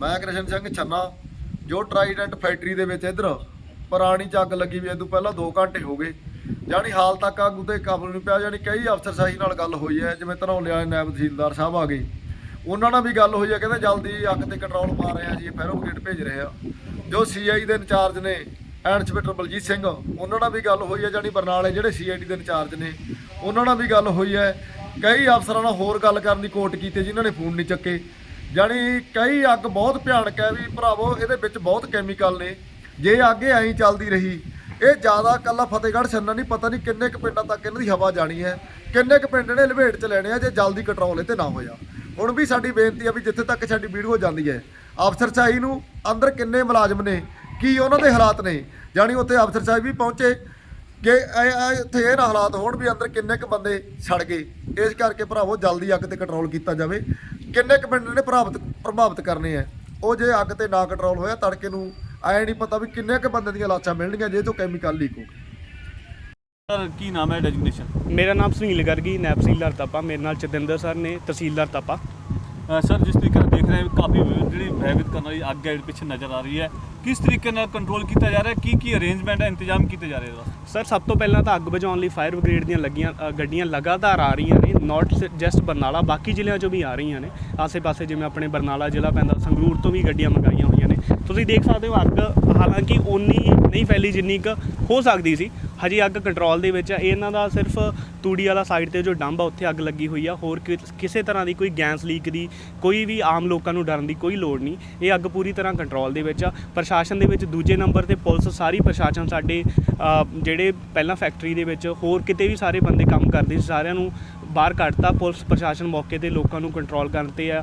ਮੈਂ ਕ੍ਰਿਸ਼ਨ ਸਿੰਘ ਛੰਨਾ, ਜੋ Trident factory ਦੇ ਵਿੱਚ ਇਧਰ ਪੁਰਾਣੀ ਚ ਅੱਗ ਲੱਗੀ ਵੀ ਇਹ ਤੋਂ ਪਹਿਲਾਂ 2 ਘੰਟੇ ਹੋ ਗਏ। ਜਾਣੀ ਹਾਲ ਤੱਕ ਅੱਗ ਉਤੇ ਕਾਬੂ ਨਹੀਂ ਪਿਆ ਜਾਣੀ ਕਈ ਅਫਸਰਸ਼ਾਹੀ ਨਾਲ ਗੱਲ ਹੋਈ ਹੈ, ਜਿਵੇਂ ਧਨੌਲੇ ਵਾਲੇ ਨਾਇਬ ਤਹਿਸੀਲਦਾਰ ਸਾਹਿਬ ਆ ਗਏ। ਉਹਨਾਂ ਨਾਲ ਵੀ ਗੱਲ ਹੋਈ ਹੈ, ਕਹਿੰਦੇ ਜਲਦੀ ਅੱਗ ਤੇ ਕੰਟਰੋਲ ਪਾ ਰਹੇ ਆ ਜੀ ਫੈਰੋਗੇਟ ਭੇਜ ਰਹੇ ਆ। ਜੋ ਸੀਆਈ ਦੇ ਇੰਚਾਰਜ ਨੇ ਇੰਸਪੈਕਟਰ ਬਲਜੀਤ ਸਿੰਘ, ਉਹਨਾਂ ਨਾਲ ਵੀ ਗੱਲ ਹੋਈ ਹੈ ਜਾਨੀ ਬਰਨਾਲੇ ਜਿਹੜੇ ਸੀਆਈਡੀ ਦੇ ਇੰਚਾਰਜ ਨੇ, ਉਹਨਾਂ ਨਾਲ ਵੀ ਗੱਲ ਹੋਈ ਹੈ। ਕਈ ਅਫਸਰਾਂ ਨਾਲ ਹੋਰ ਗੱਲ ਕਰਨ ਦੀ ਕੋਟ ਕੀਤੀ ਜਿਨ੍ਹਾਂ ਨੇ ਫੋਨ ਨਹੀਂ ਚੱਕੇ। ਜਾਨੀ ਕਈ ਅੱਗ ਬਹੁਤ ਭਿਆਨਕ ਹੈ ਵੀ ਭਰਾਵੋ, ਇਹਦੇ ਵਿੱਚ ਬਹੁਤ ਕੈਮੀਕਲ ਨੇ। ਜੇ ਅੱਗੇ ਐਂ ਚੱਲਦੀ ਰਹੀ, ਇਹ ਜ਼ਿਆਦਾ ਕੱਲਾ ਫਤਿਹਗੜ੍ਹ, ਛੰਨਾ ਨਹੀਂ, ਪਤਾ ਨਹੀਂ ਕਿੰਨੇ ਕੁ ਪਿੰਡਾਂ ਤੱਕ ਇਹਨਾਂ ਦੀ ਹਵਾ ਜਾਣੀ ਹੈ। ਕਿੰਨੇ ਕੁ ਪਿੰਡ ਨੇ ਲਪੇਟ ਚ ਲੈਣੇ ਆ, ਜੇ ਜਲਦੀ ਕੰਟਰੋਲ ਇਹ ਤੇ ਨਾ ਹੋਇਆ। ਹੁਣ ਵੀ ਸਾਡੀ ਬੇਨਤੀ ਆ ਵੀ ਜਿੱਥੇ ਤੱਕ ਸਾਡੀ ਵੀਡੀਓ ਜਾਂਦੀ ਹੈ, ਅਫਸਰ ਚਾਹੀ ਨੂੰ ਅੰਦਰ ਕਿੰਨੇ ਮੁਲਾਜ਼ਮ ਨੇ, ਕੀ ਉਹਨਾਂ ਦੇ ਹਾਲਾਤ ਨੇ। ਜਾਣੀ ਉੱਥੇ ਅਫਸਰ ਸਾਹਿਬ ਵੀ ਪਹੁੰਚੇ ਕਿ ਇਹ- ਇੱਥੇ ਇਹ ਨਾ ਹਾਲਾਤ ਹੋਣ ਵੀ ਅੰਦਰ ਕਿੰਨੇ ਕੁ ਬੰਦੇ ਸੜ ਗਏ। ਇਸ ਕਰਕੇ ਭਰਾਵੋ, ਜਲਦੀ ਅੱਗ ਤੇ ਕੰਟਰੋਲ ਕੀਤਾ ਜਾਵੇ। ਕਿੰਨੇ ਕੁ ਪਿੰਡ ਨੇ ਪ੍ਰਭਾਵਿਤ ਪ੍ਰਭਾਵਿਤ ਕਰਨੇ ਆ। ਉਹ ਜੇ ਅੱਗ ਤੇ ਨਾ ਕੰਟਰੋਲ ਹੋਇਆ ਤੜਕੇ ਨੂੰ ਐ ਨਹੀਂ ਪਤਾ ਵੀ ਕਿੰਨੇ ਕੁ ਬੰਦੇ ਦੀਆਂ ਲਾਸ਼ਾਂ ਮਿਲਣਗੀਆਂ ਜੇ ਤੋਂ ਕੈਮੀਕਲ ਲੀਕ ਹੋ ਗਏ ਸਰ ਕੀ ਨਾਮ ਹੈ ਡੈਜਿਗਨੇਸ਼ਨ ਮੇਰਾ ਨਾਮ ਸੁਨੀਲ ਗਰਗੀ ਨੈਬ ਤਹਿਸੀਲਦਾਰ ਤਪਾ। ਮੇਰੇ ਨਾਲ ਚਤਿੰਦਰ ਸਰ ਨੇ ਤਹਿਸੀਲਦਾਰ ਤਪਾ। ਸਰ, ਜਿਸ ਤਰੀਕੇ ਨਾਲ ਦੇਖ ਰਹੇ ਹਾਂ, ਕਾਫੀ ਜਿਹੜੀ ਭੈਵਿਤ ਕਰਨ ਵਾਲੀ ਅੱਗ ਹੈ ਪਿੱਛੇ ਨਜ਼ਰ ਆ ਰਹੀ ਹੈ, ਕਿਸ ਤਰੀਕੇ ਨਾਲ ਕੰਟਰੋਲ ਕੀਤਾ ਜਾ ਰਿਹਾ ਹੈ? ਕੀ ਕੀ ਅਰੇਂਜਮੈਂਟ ਹੈ, ਇੰਤਜ਼ਾਮ ਕੀਤੇ ਜਾ ਰਹੇ ਇਹਦਾ ਸਰ, ਸਭ ਤੋਂ ਪਹਿਲਾਂ ਤਾਂ ਅੱਗ ਬੁਝਾਉਣ ਲਈ ਫਾਇਰ ਬ੍ਰਿਗੇਡ ਦੀਆਂ ਲੱਗੀਆਂ ਗੱਡੀਆਂ ਲਗਾਤਾਰ ਆ ਰਹੀਆਂ ਨੇ ਨਾਟ ਜਸਟ ਬਰਨਾਲਾ, ਬਾਕੀ ਜ਼ਿਲ੍ਹਿਆਂ ਚੋਂ ਵੀ ਆ ਰਹੀਆਂ ਨੇ। ਆਸੇ-ਪਾਸੇ ਜਿਵੇਂ ਆਪਣੇ ਬਰਨਾਲਾ ਜ਼ਿਲ੍ਹਾ ਪੈਂਦਾ, ਸੰਗਰੂਰ ਤੋਂ ਵੀ ਗੱਡੀਆਂ ਮੰਗਾਈਆਂ ਹੋਈਆਂ ਨੇ। ਤੁਸੀਂ ਦੇਖ ਸਕਦੇ ਹੋ ਅੱਗ ਹਾਲਾਂਕਿ ਓਨੀ ਨਹੀਂ ਫੈਲੀ ਜਿੰਨੀ ਕੁ ਹੋ ਸਕਦੀ ਸੀ ਹਜੇ ਅੱਗ ਕੰਟਰੋਲ ਦੇ ਵਿੱਚ ਹੈ ਇਹਨਾਂ ਦਾ ਸਿਰਫ ਤੂੜੀ ਵਾਲਾ ਸਾਈਡ ਤੇ ਜੋ ਡੰਬ ਆ, ਉੱਥੇ ਅੱਗ ਲੱਗੀ ਹੋਈ ਆ। ਹੋਰ ਕਿ- ਕਿਸੇ ਤਰ੍ਹਾਂ ਦੀ ਕੋਈ ਗੈਸ ਲੀਕ ਦੀ ਕੋਈ ਵੀ ਆਮ ਲੋਕਾਂ ਨੂੰ ਡਰਨ ਦੀ ਕੋਈ ਲੋੜ ਨਹੀਂ। ਇਹ ਅੱਗ ਪੂਰੀ ਤਰ੍ਹਾਂ ਕੰਟਰੋਲ ਦੇ ਵਿੱਚ ਆ। ਪ੍ਰਸ਼ਾਸਨ ਦੇ ਵਿੱਚ ਦੂਜੇ ਨੰਬਰ ਤੇ ਪੁਲਿਸ, ਸਾਰੀ ਪ੍ਰਸ਼ਾਸਨ ਸਾਡੇ ਜਿਹੜੇ ਪਹਿਲਾਂ ਫੈਕਟਰੀ ਦੇ ਵਿੱਚ ਹੋਰ ਕਿਤੇ ਵੀ ਸਾਰੇ ਬੰਦੇ ਕੰਮ ਕਰਦੇ ਸੀ, ਸਾਰਿਆਂ ਨੂੰ ਬਾਹਰ ਕੱਢਤਾ ਪੁਲਿਸ ਪ੍ਰਸ਼ਾਸਨ ਮੌਕੇ ਤੇ ਲੋਕਾਂ ਨੂੰ ਕੰਟਰੋਲ ਕਰਨ ਤੇ ਆ।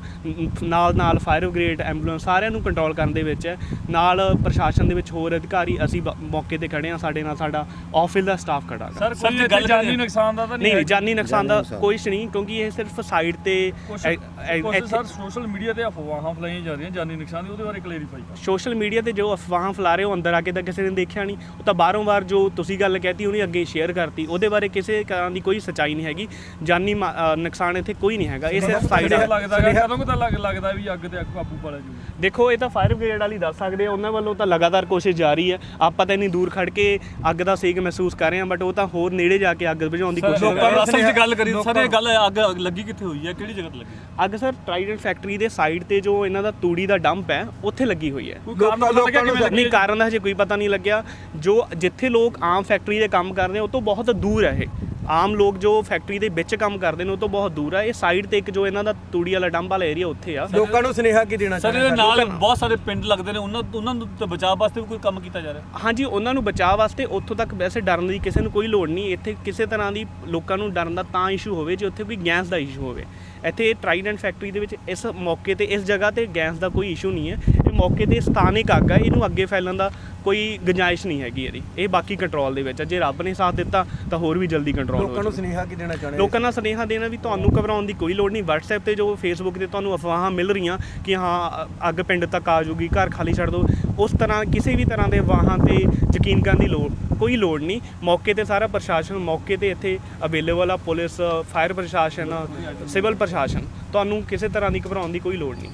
ਨਾਲ ਨਾਲ ਫਾਇਰ ਬ੍ਰਿਗੇਡ ਐਂਬੂਲੈਂਸ ਸਾਰਿਆਂ ਨੂੰ ਕੰਟਰੋਲ ਕਰਨ ਦੇ ਵਿੱਚ ਹੈ। ਨਾਲ ਪ੍ਰਸ਼ਾਸਨ ਦੇ ਵਿੱਚ ਹੋਰ ਅਧਿਕਾਰੀ ਅਸੀਂ ਮੌਕੇ ਤੇ ਖੜੇ ਆ ਸਾਡੇ ਨਾਲ ਸਾਡਾ ਆਫਿਸ ਦਾ ਸਟਾਫ ਖੜਾ। ਸਰ ਕੋਈ ਜਾਨੀ ਨੁਕਸਾਨ ਦਾ ਤਾਂ ਨਹੀਂ। ਜਾਨੀ ਨੁਕਸਾਨ ਦਾ ਕੋਈ ਨਹੀਂ ਕਿਉਂਕਿ ਇਹ ਸਿਰਫ ਸਾਈਡ ਤੇ ਸਰ ਸੋਸ਼ਲ ਮੀਡੀਆ ਤੇ ਅਫਵਾਹਾਂ ਫਲਾਈਆਂ ਜਾ ਰਹੀਆਂ ਜਾਨੀ ਨੁਕਸਾਨ ਦੀ ਉਹਦੇ ਬਾਰੇ ਕਲੈਰੀਫਾਈ ਕਰ। ਸੋਸ਼ਲ ਮੀਡੀਆ ਤੇ ਜੋ ਅਫਵਾਹਾਂ ਫੈਲਾ ਰਹੇ ਹੋ ਅੰਦਰ ਆ ਕੇ ਤਾਂ ਕਿਸੇ ਨੇ ਦੇਖਿਆ ਨਹੀਂ। ਉਹ ਤਾਂ ਬਾਹਰੋਂ ਬਾਹਰ ਜੋ ਤੁਸੀਂ ਗੱਲ ਕਹਿਤੀ ਉਹਨੇ ਅੱਗੇ ਸ਼ੇਅਰ ਕਰਤੀ। ਉਹਦੇ ਬਾਰੇ ਕਿਸੇ ਤਰ੍ਹਾਂ ਦੀ ਕੋਈ ਸੱਚਾਈ ਨਹੀਂ ਹੈਗੀ। ਜਾਨੀ ਨੁਕਸਾਨ ਇੱਥੇ ਕੋਈ ਨਹੀਂ ਹੈਗਾ ਇਹ ਸਿਰਫ ਸਾਈਡ ਲੱਗਦਾ ਕਦੋਂ ਤਾਂ ਲੱਗ ਲੱਗਦਾ ਵੀ ਅੱਗ ਤੇ ਅੱਗ ਕਾਬੂ ਪਾਲਿਆ ਜੂ। ਦੇਖੋ ਇਹ ਤਾਂ ਫਾਇਰ ਬ੍ਰਿਗੇਡ ਵਾਲੀ ਦੱਸ ਸਕਦੇ ਆ ਉਹਨਾਂ ਵੱਲੋਂ ਤਾਂ ਲਗਾਤਾਰ ਕੋਸ਼ਿਸ਼ ਜਾਰੀ ਹੈ। ਆਪਾਂ ਤਾਂ ਇੰਨੀ ਦੂਰ ਖੜ ਕੇ ਅੱਗ ਦਾ ਸੇਕ ਮਹਿਸੂਸ ਕਰ ਰਹੇ ਹਾਂ ਬਟ ਉਹ ਤਾਂ ਹੋਰ ਨੇੜੇ ਜਾ ਕੇ ਅੱਗ ਬੁਝਾਉਣ ਦੀ ਕੋਸ਼ਿਸ਼ ਕਰ ਰਹੇ ਅਸਲ 'ਚ ਗੱਲ ਕਰੀ ਸਰ ਇਹ ਗੱਲ ਅੱਗ ਲੱਗੀ ਕਿੱਥੇ ਹੋਈ ਹੈ ਕਿਹੜੀ ਜਗ੍ਹਾ ਤੇ ਲੱਗੀ। ਅੱਗ ਸਰ ਟ੍ਰਾਈਡੈਂਟ ਫੈਕਟਰੀ ਦੇ ਸਾਈਡ ਤੇ ਜੋ ਇਹਨਾਂ ਦਾ ਤੂੜੀ ਦਾ ਡੰਪ ਹੈ ਉੱਥੇ ਲੱਗੀ ਹੋਈ ਹੈ। ਕੋਈ ਕਾਰਨ ਪਤਾ ਲੱਗਿਆ ਕਿਵੇਂ ਲੱਗੀ? ਨਹੀਂ ਕਾਰਨ ਦਾ ਹਜੇ ਕੋਈ ਪਤਾ ਨਹੀਂ ਲੱਗਿਆ। ਜੋ ਜਿੱਥੇ ਲੋਕ ਆਮ ਫੈਕਟਰੀ ਦੇ ਕੰਮ ਕਰਦੇ ਆ ਉਹ ਤੋਂ ਬਹੁਤ ਦੂਰ ਹੈ ਇਹ। ਆਮ ਲੋਕ ਜੋ ਫੈਕਟਰੀ ਦੇ ਵਿੱਚ ਕੰਮ ਕਰਦੇ ਨੇ ਉਹ ਤੋਂ ਬਹੁਤ ਦੂਰ ਹੈ ਇਹ ਸਾਈਡ ਤੇ ਇੱਕ ਜੋ ਇਹਨਾਂ ਦਾ ਤੂੜੀ ਵਾਲਾ ਡੰਪ ਵਾਲਾ ਏਰੀਆ ਉੱਥੇ ਆ। ਲੋਕਾਂ ਨੂੰ ਸੁਨੇਹਾ ਕੀ ਦੇਣਾ ਸਰ ਇਹਦੇ ਨਾਲ ਬਹੁਤ ਸਾਰੇ ਪਿੰਡ ਲੱਗਦੇ ਨੇ। ਉਹਨਾਂ ਉਹਨਾਂ ਨੂੰ ਤਾਂ ਬਚਾਅ ਵਾਸਤੇ ਵੀ ਕੋਈ ਕੰਮ ਕੀਤਾ ਜਾ ਰਿਹਾ। ਹਾਂਜੀ ਉਹਨਾਂ ਨੂੰ ਬਚਾਅ ਵਾਸਤੇ ਉੱਥੋਂ ਤੱਕ ਵੈਸੇ ਡਰਨ ਦੀ ਕਿਸੇ ਨੂੰ ਕੋਈ ਲੋੜ ਨਹੀਂ। ਇੱਥੇ ਕਿਸੇ ਤਰ੍ਹਾਂ ਦੀ ਲੋਕਾਂ ਨੂੰ ਡਰਨ ਦਾ ਤਾਂ ਇਸ਼ੂ ਹੋਵੇ ਜੇ ਉੱਥੇ ਕੋਈ ਗੈਸ ਦਾ ਇਸ਼ੂ ਹੋਵੇ। ਇੱਥੇ ਟ੍ਰਾਈਡੈਂਟ ਫੈਕਟਰੀ ਦੇ ਵਿੱਚ ਇਸ ਮੌਕੇ ਤੇ ਇਸ ਜਗ੍ਹਾ ਤੇ ਗੈਸ ਦਾ ਕੋਈ ਇਸ਼ੂ ਨਹੀਂ ਹੈ। ਮੌਕੇ ਤੇ ਸਥਾਨਿਕ ਅੱਗ ਹੈ ਇਹਨੂੰ ਅੱਗੇ ਫੈਲਣ ਦਾ ਕੋਈ ਗੁੰਜਾਇਸ਼ ਨਹੀਂ ਹੈਗੀ ਇਹਦੀ। ਇਹ ਬਾਕੀ ਕੰਟਰੋਲ ਦੇ ਵਿੱਚ ਹੈ। ਜੇ ਰੱਬ ਨੇ ਸਾਥ ਦਿੱਤਾ ਤਾਂ ਹੋਰ ਵੀ ਜਲਦੀ ਕੰਟਰੋਲ ਹੋ ਲੋਕਾਂ ਨੂੰ ਸੁਨੇਹਾ ਕੀ ਦੇਣਾ ਚਾਹੁੰਦੇ ਲੋਕਾਂ ਨਾਲ ਸੁਨੇਹਾ ਦੇਣਾ ਵੀ ਤੁਹਾਨੂੰ ਘਬਰਾਉਣ ਦੀ ਕੋਈ ਲੋੜ ਨਹੀਂ। WhatsApp ਤੇ ਜੋ Facebook ਤੇ ਤੁਹਾਨੂੰ ਅਫਵਾਹਾਂ ਮਿਲ ਰਹੀਆਂ ਕਿ ਹਾਂ ਅੱਗ ਪਿੰਡ ਤੱਕ ਆ ਜਾਊਗੀ ਘਰ ਖਾਲੀ ਛੱਡ ਦਿਓ ਉਸ ਤਰ੍ਹਾਂ ਕਿਸੇ ਵੀ ਤਰ੍ਹਾਂ ਦੇ ਅਫਵਾਹਾਂ ਤੇ ਯਕੀਨ ਕਰਨ ਦੀ ਲੋੜ ਕੋਈ ਲੋੜ ਨਹੀਂ। ਮੌਕੇ ਤੇ ਸਾਰਾ ਪ੍ਰਸ਼ਾਸਨ ਮੌਕੇ ਤੇ ਇੱਥੇ ਅਵੇਲੇਬਲ ਆ ਪੁਲਿਸ ਫਾਇਰ ਪ੍ਰਸ਼ਾਸਨ ਸਿਵਲ ਪ੍ਰਸ਼ਾਸਨ। ਤੁਹਾਨੂੰ ਕਿਸੇ ਤਰ੍ਹਾਂ ਦੀ ਘਬਰਾਉਣ ਦੀ ਕੋਈ ਲੋੜ ਨਹੀਂ।